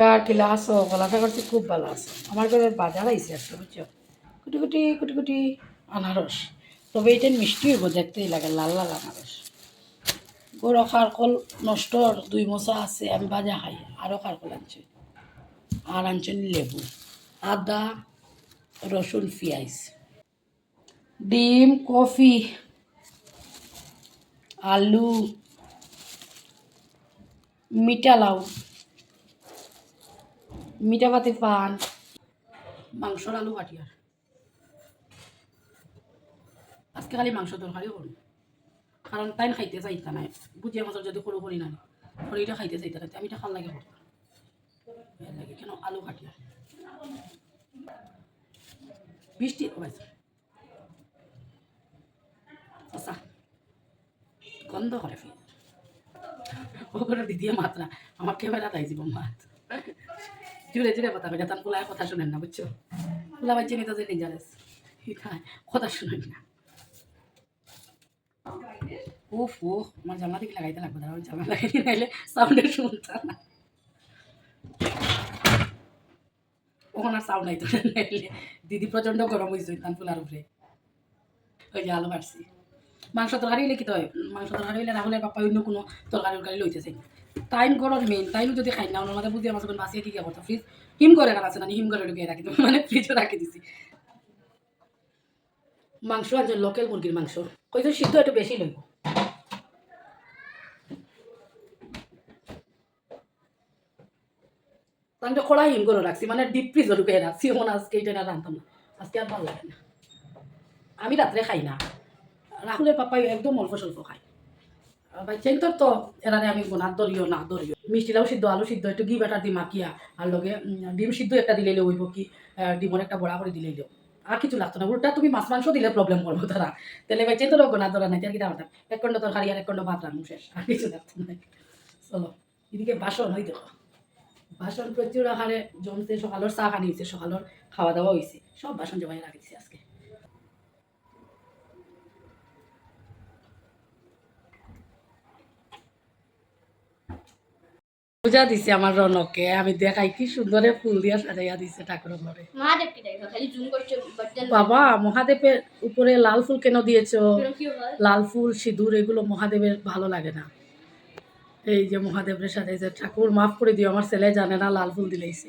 কিলা আছো গলাটা করতে খুব ভালো আছে। আমার ঘরের বাজার আইসে একটা, বুঝছ? কুটি কুটি কুটি কুটি আনারস। তবে এটা মিষ্টি হইব, দেখতেই লাগে, লাল লাল আনারস। গরু খারকল নষ্ট, দুই মশা আছে, আমি বাজা খাই আরও খারকল আনছি। আর আনছি লেবু, আদা, রসুন, পেঁয়াজ। ডিম, কফি, আলু, মিঠা লাউ। মিঠা পাতি পান। মাংসর আলু কাটিয়ার আজকে খালি মাংস তরকারি করুন কারণ তাই খাইতে চাইতা নাই। বুঝিয়া মাছের যদি সরু করি না খড়িটা খাইতে চাইতা না আমি এটা খাল লাগে করতাম লাগে কেন আলু কাটিয়ার বৃষ্টি আচ্ছা গন্ধ করে ফির ওগুলো দিদিয়ে মাত্রা আমার ক্যামেরা তাই জীবন মাত। জুড়ে জুড়ে কথা কই তার পোলায় কথা শুনেন না, বুঝছ? পোলা বাচ্চা নিতে যে কথা শুনেন না। উফ ও আমার জামা দিকে লাগাইতে লাগবে, দাঁড়াও, জামা লাগাইতে নাইলে সাউন্ডে শুনতাম না। ওখানে সাউন্ড আইতো নাইলে দিদি প্রচণ্ড গরম হয়েছে তান ফুলার উপরে। ওই যে আলু কাটছি মাংস তরকারি হইলে কি তো মাংস তরকারি হইলে রাহুলের পাপা অন্য কোনো তরকারি উরকারি লইতেছে। টাইম গরম মেইন টাইম যদি খাই, না ওনার মাঝে আমার যখন বাসিয়ে কি কি করতো ফ্রিজ হিম করে রাখা না, হিম করে ঢুকিয়ে রাখি মানে ফ্রিজে রাখি দিছি। মাংস আছে লোকাল মুরগির মাংস। কইতো সিদ্ধ একটু বেশি লইব। আমি তো কড়াই হিম করে রাখছি মানে ডিপ ফ্রিজে ঢুকিয়ে রাখছি ওখানে আজকে এটা না রান্ধতাম না। আজকে আর ভালো লাগে না। আমি রাত্রে খাই না। রাহুলের পাপাই একদম অল্প স্বল্প খায়। বাচ্চাই তোর তো এরারে আমি দরিও না দরিও মিষ্টিলাও সিদ্ধ, আলু সিদ্ধ একটু ঘি আর লগে ডিম সিদ্ধ একটা দিলে হইব কি একটা বড়া করে দিলেই আর কিছু লাগতো না উল্টা তুমি মাছ মাংস দিলে প্রবলেম করব তারা তাহলে বাচ্চাই তোর দরা নাই তার কি এক খণ্ড তরকারি আর এক খণ্ড ভাত রান্না শেষ আর কিছু লাগতো না চলো, এদিকে বাসন হই দেখো বাসন প্রচুর জমছে সকালের চা খানি হয়েছে সকালের খাওয়া দাওয়া হয়েছে সব বাসন জমাই রাখি দিছি আজকে। পূজা দিছে আমার রনকে। আমি দেখাই কি সুন্দরে ফুল দিয়া সাজাইয়া দিছে ঠাকুরের ঘরে। বাবা মহাদেবের উপরে লাল ফুল কেন দিয়েছ? লাল ফুল সিঁদুর এগুলো মহাদেবের ভালো লাগে না। এই যে মহাদেবের সাজাইছে ঠাকুর মাফ করে দিও আমার ছেলে জানে না লাল ফুল দিলেইছে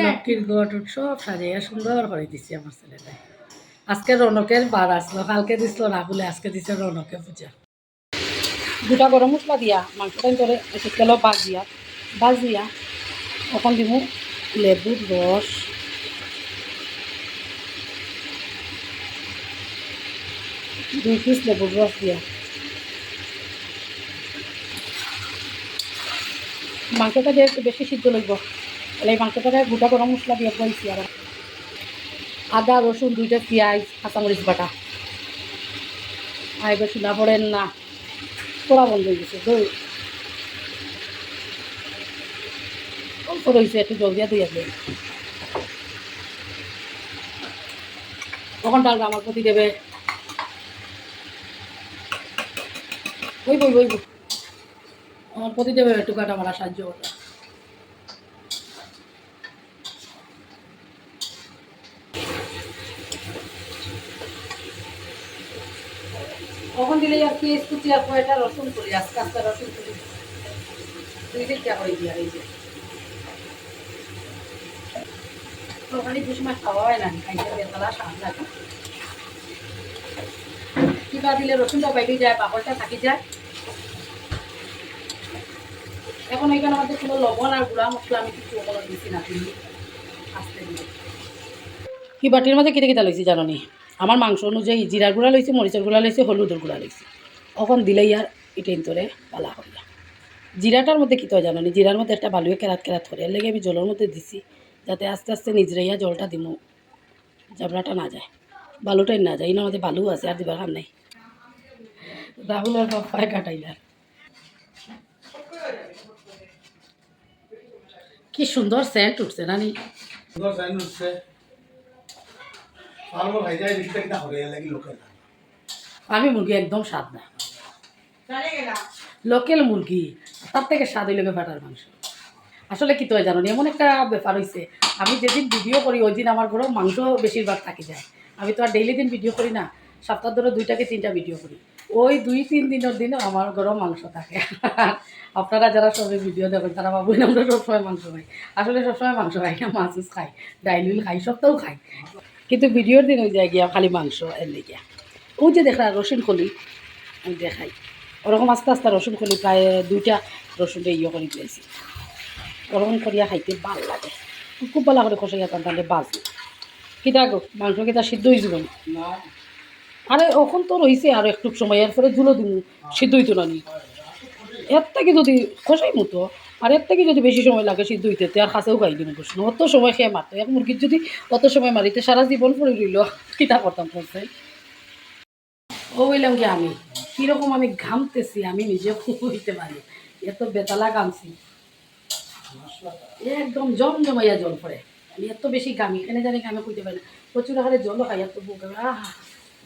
লক্ষ্মীর গট সব সাজাইয়া সুন্দর করে দিছি আমার ছেলেটা আজকে রনকের বার আসলো কালকে দিছিল রাহুলে আজকে দিছে রনকে পূজা। দুটা গরম মশলা দিয়া, মাংসটা করে একটু তেল বাজিয়া বাজিয়া তখন দিব লেবুর রস দুই পিস লেবুর রস দিয়া। মাংসটা দিয়ে একটু বেশি সিদ্ধ লইব তাহলে এই মাংসটাকে গোটা গরম মশলা দিয়ে বলছি আর আদা, রসুন, দুইটা পেঁয়াজ, কাঁচামরিচ বাটা। আর এবার শোনা পড়েন না। পোড়া বন্ধ হয়ে গেছে দই অল্প রয়েছে একটু জল দিয়া দিয়ে তখন ডালটা আমার প্রতি দেবে। ওই বই বই আমার প্রতি দেবে একটু কাটা মারা সাহায্য করবে কখন দিলে আর পেঁয়াজ কুচি আর কয়টা রসুন করি আস্তে আস্তে রসুন করি দুই দিকটা করে দিয়ে এই যে তরকারি সময় খাওয়া হয় না লাগে কিবা দিলে রসুনটা বাইরে যায় বাকলটা থাকি যায়। এখন এখানে আমাদের কোনো লবণ আর গুঁড়া মশলা আমি কিছু ওগুলো দিছি না আস্তে দিয়ে কি বাটির মধ্যে কেটে কেটে লইছি জানো নি আমার মাংস অনুযায়ী জিরার গুঁড়া লইছি মরিচের গুঁড়া লইছি হলুদের গুঁড়া লইছি এখন দিলেই আর ইটেন তোরে পালা করিয়া জিরাটার মধ্যে কী তো জানো নি জিরার মধ্যে একটা বালুয়ে কেরাত কেরাত করে এর লেগে আমি জলের মধ্যে দিছি, যাতে আস্তে আস্তে নিজরাইয়া জলটা দিমু। জাবড়াটা না যায় বালুটাই না যায় এর মধ্যে বালু আছে আর দিবার নাই। রাহুলের পাপায় কাটাইলার কি সুন্দর সেন্ট উঠছে, নানি? সুন্দর উঠছে পালবো ভাই যাই দিকটা কিনা হবে লাগি লোকেল আমি মুরগি একদম স্বাদ না। লোকেল মুরগি তার থেকে স্বাদ হইলে ফাটার মাংস। আসলে কি তো জানো এমন একটা ব্যাপার হয়েছে আমি যেদিন ভিডিও করি ওই দিন আমার ঘরেও মাংস বেশিরভাগ থাকি যায়। আমি তো আর ডেইলি দিন ভিডিও করি না সপ্তাহ ধরে দুইটাকে তিনটা ভিডিও করি। ওই দুই তিন দিনের দিন আমার ঘরেও মাংস থাকে। আপনারা যারা সবাই ভিডিও দেখেন তারা ভাবুন আমরা সবসময় মাংস খাই। আসলে সবসময় মাংস খাই না মাছ খাই ডাইল খাই সবটাও খাই। কিন্তু ভিডিওর দিন ওই যায় গিয়া খালি মাংস এনে গিয়া। ও যে দেখা রসুন খলি ওই দেখাই। ওরকম আস্তে আস্তে রসুন খলি প্রায় দুইটা রসুনটা ইয়ে করে দিয়েছি। ওরকম করিয়া খাইতে ভালো লাগে। খুব ভালো করে কষাইয়া তার তাহলে বাজু। কিতা গো মাংস কিতা সিদ্ধ হয়ে না। আরে ওখন তো রয়েছে আর একটু সময় এরপরে জুলো দিন সিদ্ধ হইতো না নি এর থেকে যদি কষাই মতো, আর এর থেকে যদি বেশি সময় লাগে সিদ্ধ হইতে আর কাছেও গাই দিন প্রশ্ন অত সময় খেয়ে মারতো। এক মুরগির যদি অত সময় মারিতে সারা জীবন পড়ে রইল কিতা করতাম করছে ও বললাম কি, আমি কীরকম আমি ঘামতেছি, আমি নিজে হইতে পারি। এত বেতালা ঘামছি। একদম জম জমাইয়া জল পড়ে। আমি এত বেশি ঘামি এখানে জানি ঘামে কইতে পারি না। প্রচুর আকারে জলও খাই, এত বুক আহা,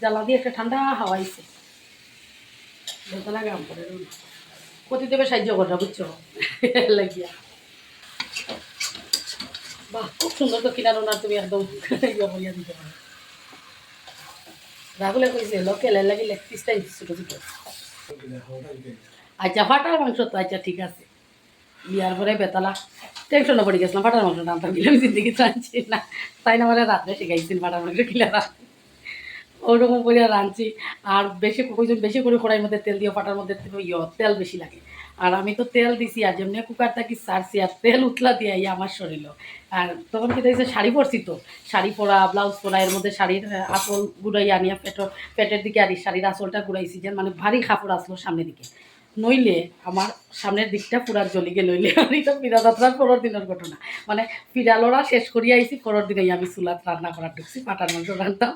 জ্বালা দিয়ে একটা ঠান্ডা হাওয়া আইছে বেতালা ঘাম পড়ে কতি সাহায্য কররা বুঝছ? লাগিয়া। বাহ, খুব সুন্দর তো কিনার ওনার তুমি একদম ইয়ে করিয়া দিতে পারো। রাহুলে কইছে লাগি লেগ আচ্ছা ফাটার মাংস তো আচ্ছা ঠিক আছে। বিয়ার পরে বেতালা টেনশনে পড়ে গেছিলাম, ফাটার মাংস গেলে আমি জিন্দিগি রাঁধছি না। তাই না আমার রাত্রে শিখাইছিল ফাটার মাংস কিলা রাঁধতে ওরকম করে রাঁধছি। আর বেশি কইজন বেশি করে কড়াইয়ের মধ্যে তেল দিয়ে ফাটার মধ্যে ইয়ে তেল বেশি লাগে। আর আমি তো তেল দিছি, আর যেমনি কুকার থাকি সারছি, আর তেল উতলা দিয়ে আই আমার শরীর। আর তখন কি দেখছে শাড়ি পরছি তো। শাড়ি পরা, ব্লাউজ পরা, এর মধ্যে শাড়ির আঁচল গুড়াই আনিয়া পেটের পেটের দিকে আর শাড়ির আঁচলটা গুড়াইছি, যে মানে ভারী কাপড় আসলো সামনের দিকে। নইলে আমার সামনের দিকটা পুরা জ্বলিগে নইলে আমি তো ফিরা যাত্রার পরের দিনের ঘটনা। মানে ফিরালোরা শেষ করিয়া আইছি, পরের দিনে আমি চুলাত রান্না করার ঢুকছি পাটার মাংস রান্নাম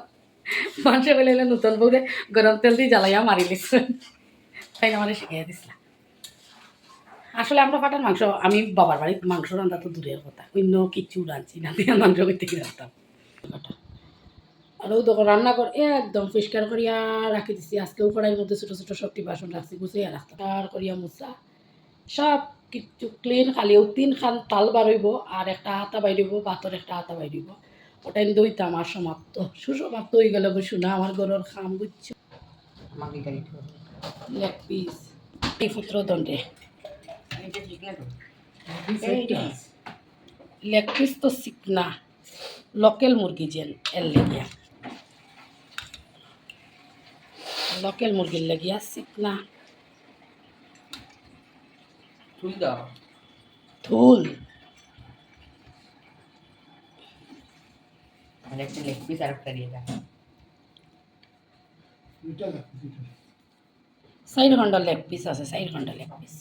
মানুষে বলে এলে, নতুন বউরে গরম তেল দিয়ে জ্বালাইয়া মারি লিখছেন তাই না মানে শিখাইয়া দিছিলাম আসলে আমরা পাটার মাংস, আমি বাবার বাড়ির মাংস রান্না তো দূরের কথা। অন্য কিচ্ছু রাঁধছি না, দিয়ে মাংস করতে কি রাখতাম আর ও তখন রান্না করে, একদম পরিষ্কার করিয়া রাখি দিছি। আজকেও কড়াইয়ের মধ্যে ছোটো ছোটো সবটি বাসন রাখছি, গুছিয়ে রাখতাম আর করিয়া মুসা সব কিছু ক্লিন খালি তিন খান তাল বাড়ইব আর একটা হাতা বাইরিব ভাতর একটা হাতা বাইরিব ওটাই দইতাম আর সমাপ্ত। সুসমাপ্ত হয়ে গেল শোনা আমার ঘরের খাম বুঝছ? লেগ পিস এই পুত্র দণ্ডে। না লেগ পিস তো শিকনা লোকেল মুরগি যেন এর লেগিয়া লোকেল মুরগির লেগিয়া দাও। থুল আমার একটা লেগ পিস আর একটা দিয়ে দুইটা। সাইড ঘণ্টা লেগ পিস আছে সাইড ঘণ্টা লেগ পিস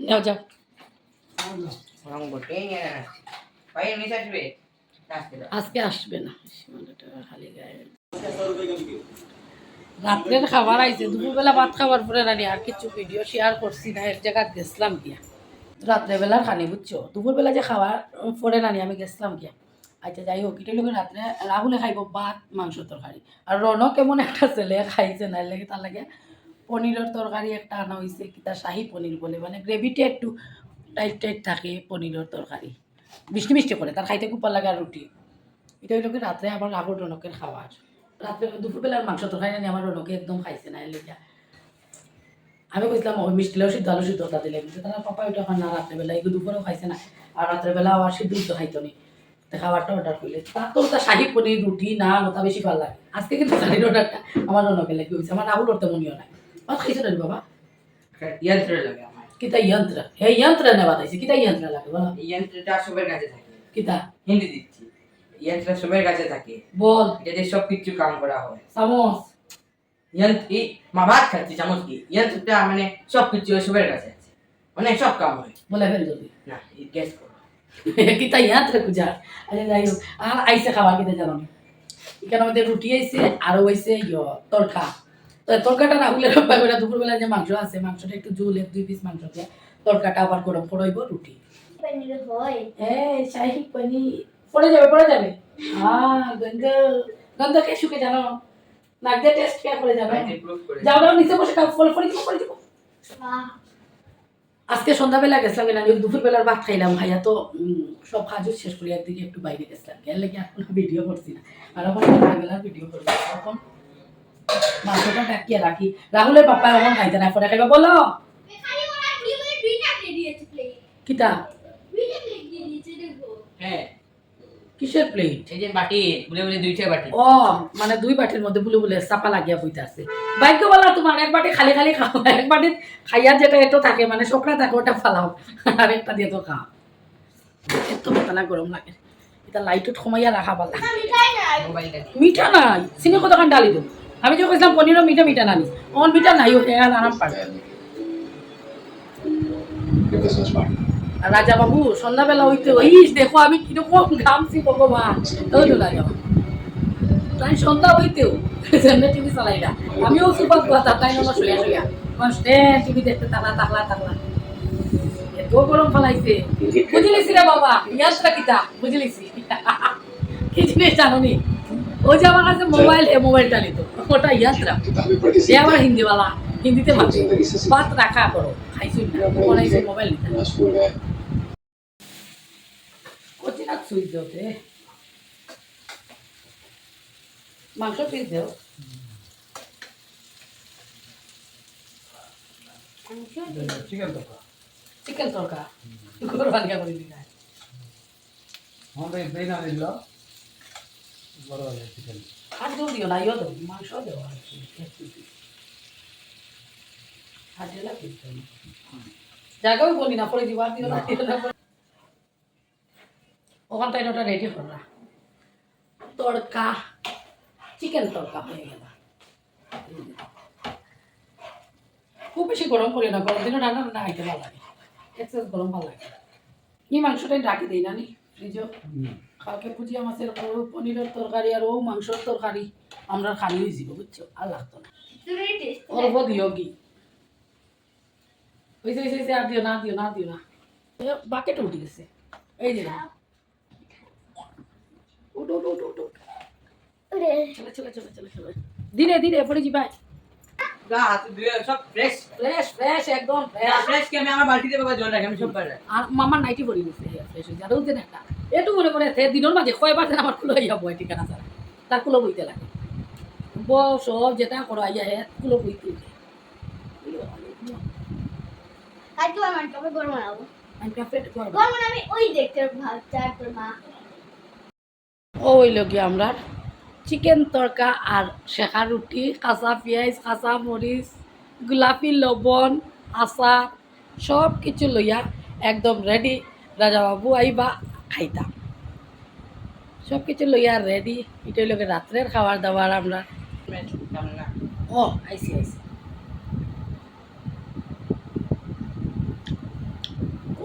যাও। যাও আর রং বটে আসবে? আজকে আসবে না। খালি গায়ে। রাত্রের খাবার আইছে দুপুরবেলা ভাত খাবার পরে রানি আর কিছু ভিডিও শেয়ার করছি না এক জায়গায় গেছিলাম গিয়া। রাত্রেবেলার খানি বুঝছ? দুপুরবেলা যে খাবার পরে রানি আমি গেছিলাম গিয়া। আচ্ছা যাই হোক এটা লোক রাত্রে রাহুলে খাইব ভাত, মাংস তরকারি আর রনক এমন একটা ছেলে খাইছে না লাগে তার লাগে পনিরের তরকারি একটা আনা হয়েছে কিতা শাহি পনির বলে মানে গ্রেভিটা একটু টাইট টাইট থাকে পনিরের তরকারি মিষ্টি মিষ্টি করে তার খাইতে খুব ভালো লাগে আর রুটি এটা কি রাত্রে আমার রাহুল রনকের খাবার রাত্রে দুপুরবেলার মাংস তরকারি আনি আমার রনকে একদম খাইছে না এলে আমি কইছিলাম ওই মিষ্টি লাউ সিদ্ধ আলু সিদ্ধ দিলে। কিন্তু তারা পাপা ওইটা খান না রাত্রেবেলা এগুলো দুপুরেও খাইছে না। আর রাত্রেবেলা আবার সিদ্ধ খাইতো নি। খাবারটা অর্ডার করলে। তার তো ওটা শাহি পনির রুটি না ওটা বেশি ভালো লাগে। আজকে কিন্তু শাড়ির অর্ডারটা আমার লাগে হয়েছে? আমার রাহুল ওর তেমনইও নাই খাইছো না বাবা? যন্ত্র লাগে আমার। কিতা যন্ত্র হে যন্ত্র কিতা যন্ত্র লাগে বলো যন্ত্রটা সবার কাছে থাকে। কিতা? হিন্দি দিচ্ছি। যন্ত্র সবার কাছে থাকে। বল। এটা দিয়ে সব কিছু কাম করা হয়। চামচ। যন্ত্র মা ভাত খাচ্ছি চামচ কি যন্ত্রটা মানে সব কিছু সবার কাছে আছে। মানে সব কাম হয়। বলে ফেল যদি না করো। কিতা ইয়াত্রে পূজা? আরে যাই হোক আর আইসে খাবার কিতে জানো? এখানে আমাদের রুটি আইছে আরও হইছে ইয় তরকা তো তরকাটা রাহুলের করে দুপুরবেলা যে মাংস আছে মাংসটা একটু ঝোল এক দুই পিস মাংস দিয়ে তরকাটা আবার গরম করাইব রুটি পনির শাহি পনির পড়ে যাবে পড়ে যাবে। হ্যাঁ গন্ধ গন্ধ কে শুকে জানো? নাক দিয়ে টেস্ট কে করে যাবে? করে যাও নিচে বসে খাও ফল ফল দিব ফল। দিব আজকে সন্ধ্যাবেলা গেছিলাম না দুপুরবেলার ভাত খাইলাম খাইয়া তো সব কাজও শেষ করি একদিকে একটু বাইরে গেছিলাম। গেলে কি এখন ভিডিও করছি না। আর এখন সন্ধ্যাবেলার ভিডিও করছি তখন মাংসটা ডাকিয়ে রাখি। রাহুলের পাপা এখন খাইতে না পরে খাইবা। বলো! কিতা হ্যাঁ। কিসের প্লেট এই যে বাটি বলে বলে দুইটা বাটি। ও মানে দুই বাটির মধ্যে বুলে বুলে চাপা লাগিয়া বইতে আছে। ভাগ্য বলা তোমার এক বাটি খালি খালি খাও এক বাটি খাইয়া যেটা এটো থাকে মানে শোকরা থাকে ওটা ফালাও আর একটা দিয়ে তো খাও। এত মতলা গরম লাগে। এটা লাইটত কমাইয়া রাখা পালা। মিঠা নাই। চিনি কতখান ডালি দিও আমি যে কইছিলাম পনিরও মিঠা মিঠা নানি অন মিঠা নাই ও এর আরাম পারে রাজা বাবু সন্ধ্যাবেলা হইতে ওই দেখো আমি কীরকম ঘামছি ভগবান। ওই তো রাজা তাই সন্ধ্যা হইতেও সেমনি টিভি চালাই না, আমিও সুপার কথা তাই আমার শুয়া শুয়া মানুষ টিভি দেখতে তাকলা তাকলা তাকলা এত গরম ফেলাইছে। বুঝলিছি রে বাবা ইয়াসরা কিতা? বুঝলিছি কি জিনিস জানো যে আমার কাছে মোবাইল মোবাইলটা নিত, ওটা ইয়াসরা সে আমার হিন্দিওয়ালা। হিন্দিতে ভাবে বাত রাখা করো। খাইছো না। পড়াইছো মোবাইল নিতে কচি না সুইচ দেওতে মাংস পিস দেও। চিকেন তরকা। চিকেন তরকা কোরবানিয়া করে দিন আমরা এই না দিল বড় চিকেন আর দিও না ইয়ো মাংস দেওয়া জায়গাও বলি না পরে দিবার দিও না দিও না ওখানটায় ওটা রেডি তড়কা চিকেন তড়কা হয়ে গেল। খুব বেশি গরম করি না গরম দিনে রান্না রান্না খাইতে ভালো লাগে। এক্সেস গরম ভালো লাগে। এই মাংসটাই ডাকি দিই না নি ফ্রিজও কালকে পুজিয়া মাছের পনিরের তরকারি আর ও মাংসের তরকারি। আমরা খালি হয়ে যাব বুঝছ? আর লাগতো না। অল্প দিও কি হয়েছে হয়েছে আর দিও না দিও না দিও না। বাকেট উঠে গেছে। এই যে। উঠ উঠ উঠ উঠ চলে চলে চলে চলে চলে। ধীরে ধীরে পড়ে যাবা গা হাত ধুয়ে সব ফ্রেশ ফ্রেশ ফ্রেশ একদম ফ্রেশ ফ্রেশ আমি আমার বালতিতে বাবা জল রাখি আমি সব বার আর মামার নাইটি পরি গেছে ফ্রেশ যাবে উঠে একটা। এটু মনে করে থে দিনের মাঝে কয়বার যেন আমার কুলো ঠিকানা তার কুলো বইতে লাগে। বউ সব যেটা করো আইয়া হে কুলো বইতে উঠে আজ তো আমার কবে গরম বানাবো। কাপড় করব গরম আমি ওই দেখতে ভাবছি আর তোর মা। ও হইল কি আমরা চিকেন তরকা আর শেখা রুটি কাঁচা পেঁয়াজ কাঁচা মরিচ গোলাপি লবণ আচার সব কিছু লইয়া একদম রেডি রাজাবাবু আইবা খাইতাম। সব কিছু লইয়া রেডি এটা হইল কি রাত্রের খাবার দাবার আমরা। ও আইসি আইসি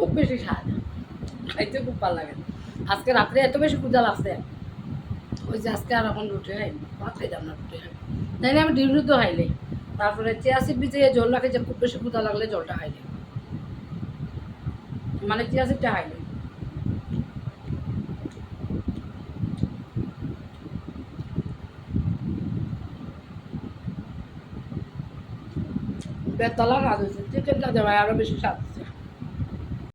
খুব বেশি স্বাদ খাইতে খুব ভালো লাগে আজকে রাত্রে এত বেশি ক্ষুদা লাগছে। ওই যে আজকে আর এখন রুটি খাই ভাত খাইতাম না, রুটি খাই তাই আমি ডিউটি তো খাইলে তারপরে চিয়াশিট ভিজিয়ে জল রাখে যে খুব বেশি ক্ষুদা লাগলে জলটা খাইলে মানে চিয়াশিটটা খাইলে বেতলা হয়েছে চিকেনটা দেওয়ায় আরও বেশি স্বাদ